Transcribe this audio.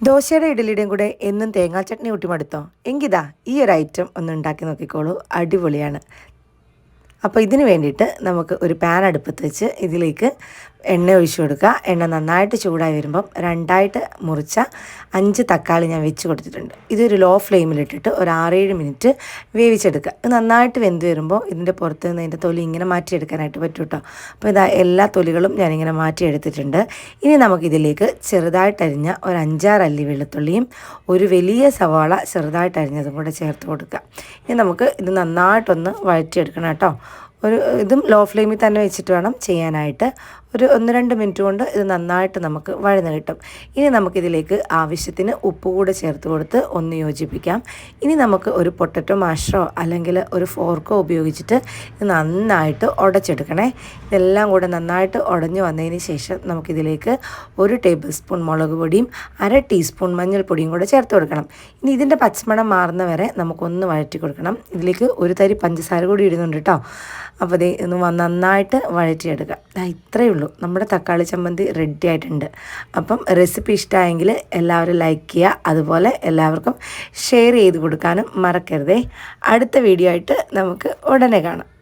ദോശയുടെ ഇഡലിയുടെയും കൂടെ എന്നും തേങ്ങാ ചട്നി കൂട്ടി മടുത്തോ എങ്കിതാ ഈ ഒരു ഐറ്റം ഒന്ന് ഉണ്ടാക്കി നോക്കിക്കോളൂ. അടിപൊളിയാണ്. അപ്പോൾ ഇതിന് വേണ്ടിയിട്ട് നമുക്ക് ഒരു പാൻ അടുപ്പത്ത് വെച്ച് ഇതിലേക്ക് എണ്ണ ഒഴിച്ചു കൊടുക്കുക. എണ്ണ നന്നായിട്ട് ചൂടായി വരുമ്പം രണ്ടായിട്ട് മുറിച്ച അഞ്ച് തക്കാളി ഞാൻ വെച്ച് കൊടുത്തിട്ടുണ്ട്. ഇതൊരു ലോ ഫ്ലെയിമിലിട്ടിട്ട് ഒരു ആറേഴ് മിനിറ്റ് വേവിച്ചെടുക്കുക. ഇത് നന്നായിട്ട് വെന്ത് വരുമ്പോൾ ഇതിന്റെ പുറത്ത് നിന്ന് ഇതിന്റെ തൊലി ഇങ്ങനെ മാറ്റിയെടുക്കാനായിട്ട് പറ്റും കേട്ടോ അപ്പോൾ ഇതാ എല്ലാ തൊലികളും ഞാനിങ്ങനെ മാറ്റിയെടുത്തിട്ടുണ്ട്. ഇനി നമുക്കിതിലേക്ക് ചെറുതായിട്ടരിഞ്ഞ ഒരു അഞ്ചാറ് അല്ലി വെളുത്തുള്ളിയും ഒരു വലിയ സവാള ചെറുതായിട്ടരിഞ്ഞതും കൂടെ ചേർത്ത് കൊടുക്കുക. ഇനി നമുക്ക് ഇത് നന്നായിട്ടൊന്ന് വഴറ്റിയെടുക്കണം കേട്ടോ. ഒരു ഇതും ലോ ഫ്ലെയിമിൽ തന്നെ വെച്ചിട്ട് വേണം ചെയ്യാനായിട്ട്. ഒരു ഒന്ന് രണ്ട് മിനിറ്റ് കൊണ്ട് ഇത് നന്നായിട്ട് നമുക്ക് വഴന്ന് കിട്ടും. ഇനി നമുക്കിതിലേക്ക് ആവശ്യത്തിന് ഉപ്പ് കൂടെ ചേർത്ത് കൊടുത്ത് ഒന്ന് യോജിപ്പിക്കാം. ഇനി നമുക്ക് ഒരു പൊട്ടറ്റോ മാഷോ അല്ലെങ്കിൽ ഒരു ഫോർക്കോ ഉപയോഗിച്ചിട്ട് ഇത് നന്നായിട്ട് ഉടച്ചെടുക്കണേ. ഇതെല്ലാം കൂടെ നന്നായിട്ട് ഉടഞ്ഞു വന്നതിന് ശേഷം നമുക്കിതിലേക്ക് ഒരു ടേബിൾ സ്പൂൺ മുളക് പൊടിയും അര ടീസ്പൂൺ മഞ്ഞൾപ്പൊടിയും കൂടെ ചേർത്ത് കൊടുക്കണം. ഇനി ഇതിന്റെ പച്ചമണം മാറുന്ന വരെ നമുക്കൊന്ന് വഴറ്റി കൊടുക്കണം. ഇതിലേക്ക് ഒരു തരി പഞ്ചസാര കൂടി ഇടുന്നുണ്ട് കേട്ടോ. അപ്പോൾ ഇത് ഒന്ന് നന്നായിട്ട് വഴറ്റിയെടുക്കുക. ഇത്രയേ ഉള്ളൂ. നമ്മുടെ തക്കാളി ചമ്മന്തി റെഡി ആയിട്ടുണ്ട്. അപ്പം റെസിപ്പി ഇഷ്ടമായെങ്കിൽ എല്ലാവരും ലൈക്ക് ചെയ്യുക. അതുപോലെ എല്ലാവർക്കും ഷെയർ ചെയ്ത് കൊടുക്കാനും മറക്കരുതേ. അടുത്ത വീഡിയോ ആയിട്ട് നമുക്ക് ഉടനെ കാണാം.